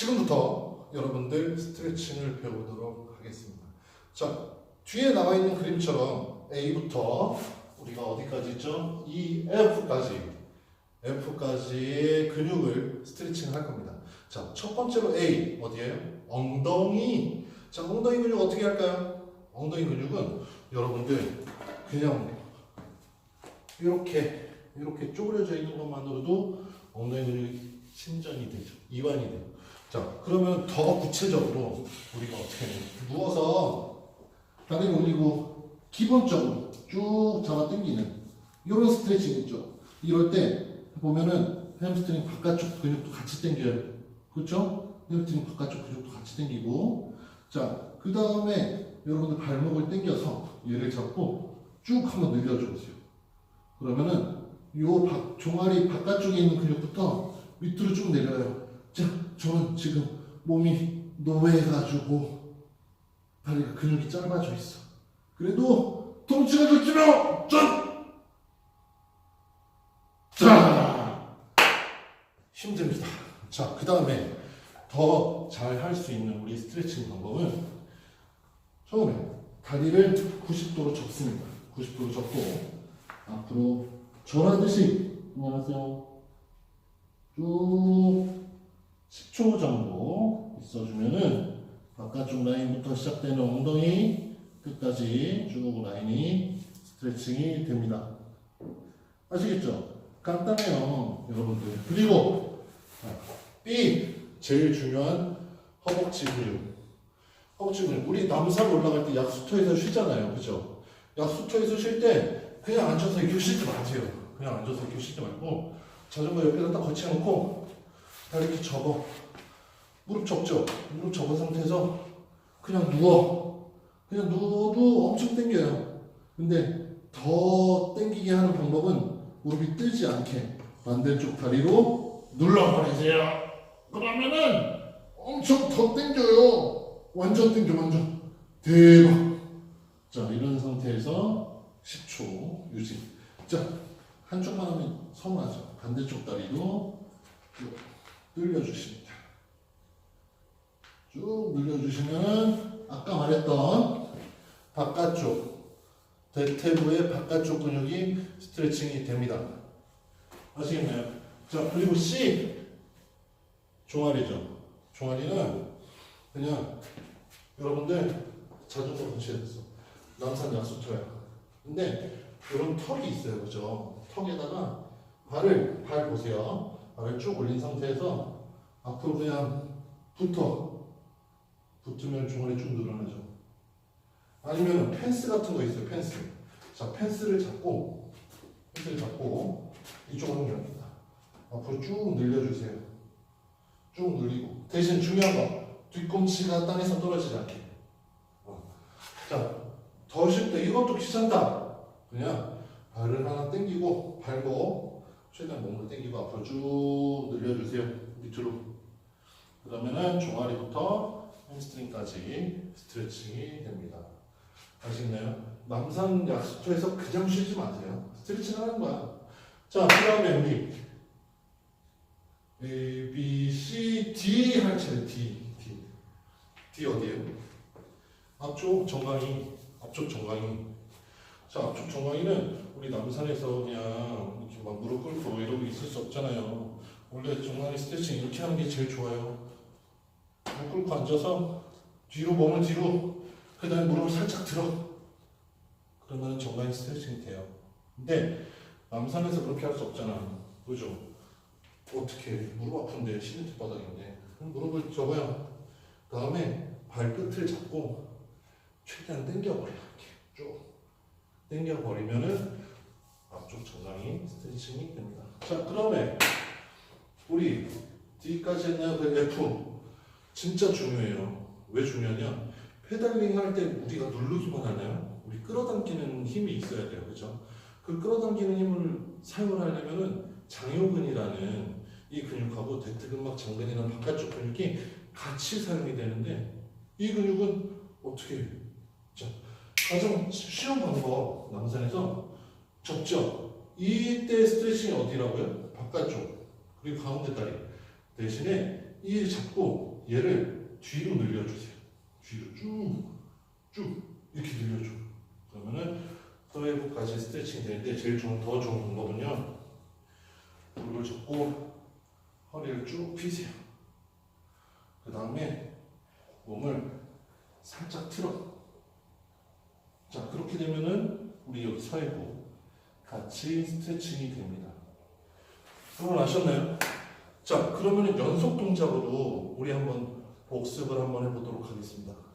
지금부터 여러분들 스트레칭을 배우도록 하겠습니다. 자, 뒤에 나와 있는 그림처럼 A부터 우리가 어디까지 있죠? E, F까지 F까지의 근육을 스트레칭을 할 겁니다. 자, 첫 번째로 A 어디예요? 엉덩이. 자, 엉덩이 근육 어떻게 할까요? 엉덩이 근육은 여러분들 그냥 이렇게 이렇게 쪼그려져 있는 것만으로도 엉덩이 근육이 신전이 되죠. 이완이 돼요. 자, 그러면 더 구체적으로 우리가 어떻게 해요? 누워서 다리 올리고 기본적으로 쭉 잡아 당기는 이런 스트레칭 있죠. 이럴 때 보면은 햄스트링 바깥쪽 근육도 같이 당겨요. 그렇죠? 햄스트링 바깥쪽 근육도 같이 당기고 자, 그 다음에 여러분들 발목을 당겨서 얘를 잡고 쭉 한번 늘려줘 보세요. 그러면은 요 바- 종아리 바깥쪽에 있는 근육부터 밑으로 쭉 내려요. 자, 저는 지금 몸이 노예해가지고 다리가 근육이 짧아져 있어. 그래도 통치가 좋지만 전! 자! 힘듭니다. 자, 그 다음에 더 잘 할 수 있는 우리 스트레칭 방법은 처음에 다리를 90도로 접습니다. 90도로 접고 앞으로 절하듯이 안녕하세요. 쭉 10초 정도 있어주면은 바깥쪽 라인부터 시작되는 엉덩이 끝까지 쭉 라인이 스트레칭이 됩니다. 아시겠죠? 간단해요, 여러분들. 그리고 B 제일 중요한 허벅지 근육. 허벅지 근육. 우리 남산 올라갈 때 약수터에서 쉬잖아요, 그죠? 약수터에서 쉴 때 그냥 앉아서 이렇게 쉬지 마세요. 그냥 앉아서 이렇게 쉬지 말고 자전거 옆에다 딱 거치해놓고 다리 이렇게 접어. 무릎 접죠. 무릎 접은 상태에서 그냥 누워. 그냥 누워도 엄청 당겨요. 근데 더 당기게 하는 방법은 무릎이 뜨지 않게 반대쪽 다리로 눌러버리세요. 그러면은 엄청 더 당겨요. 완전 당겨, 완전. 대박. 자, 이런 상태에서 10초 유지. 자, 한쪽만 하면 서운하죠. 반대쪽 다리도 쭉 늘려주십니다. 쭉 늘려주시면 아까 말했던 바깥쪽 대퇴부의 바깥쪽 근육이 스트레칭이 됩니다. 아시겠나요? 자 그리고 C 종아리죠. 종아리는 그냥 여러분들 자전거 거치했어. 남산 약수터야. 근데 이런 턱이 있어요, 그죠? 턱에다가 발을 발 보세요. 발을 쭉 올린 상태에서 앞으로 그냥 붙어. 붙으면 종아리 쭉 늘어나죠. 아니면 펜스 같은 거 있어요, 펜스. 자, 펜스를 잡고, 펜스를 잡고, 이쪽으로 연다. 앞으로 쭉 늘려주세요. 쭉 늘리고. 대신 중요한 거, 뒤꿈치가 땅에서 떨어지지 않게. 어. 자, 더쉴때 이것도 귀찮다. 그냥 발을 하나 당기고, 발목, 최대한 몸을 당기고 앞으로 쭉 늘려주세요. 밑으로. 그러면은 종아리부터 햄스트링까지 스트레칭이 됩니다. 아시나요? 남산 약수터에서 그냥 쉬지 마세요. 스트레칭 하는 거야. 자, 그 다음에 우리 A, B, C, D 할 차례 D, D. D 어디에요? 앞쪽 정강이, 앞쪽 정강이. 자, 앞쪽 정강이는 우리 남산에서 그냥 이렇게 막 무릎 꿇고 이러고 있을 수 없잖아요. 원래 정강이 스트레칭 이렇게 하는 게 제일 좋아요. 무릎 꿇고 앉아서 뒤로 몸을 뒤로 그 다음에 무릎을 살짝 들어. 그러면 정강이 스트레칭이 돼요. 근데 남산에서 그렇게 할 수 없잖아. 그죠? 어떻게 무릎 아픈데 시멘트 바닥인데. 무릎을 접어요. 그 다음에 발끝을 잡고 최대한 당겨버려. 이렇게 쭉 당겨 버리면은 앞쪽 정강이 스트레칭이 됩니다 자 그다음에 우리 D까지 했나요? 그 F 진짜 중요해요. 왜 중요하냐? 페달링 할 때 우리가 누르기만 하나요? 우리 끌어당기는 힘이 있어야 돼요. 그죠? 그 끌어당기는 힘을 사용을 하려면은 장요근이라는 이 근육하고 대퇴근막 장근이라는 바깥쪽 근육이 같이 사용이 되는데 이 근육은 어떻게 해요? 자, 가장 쉬운 방법 남산에서 접죠. 이때 스트레칭이 어디라고요? 바깥쪽 그리고 가운데 다리 대신에 이 잡고 얘를 뒤로 늘려주세요. 뒤로 쭉, 쭉 이렇게 늘려줘. 그러면은 서해부까지 스트레칭 되는데 제일 좋은 더 좋은 방법은요. 무릎을 잡고 허리를 쭉 펴세요. 그 다음에 몸을 살짝 틀어. 자 그렇게 되면은 우리 여기 서해부 같이 스트레칭이 됩니다. 여러분 아셨나요? 자 그러면은 연속 동작으로 우리 한번 복습을 한번 해보도록 하겠습니다.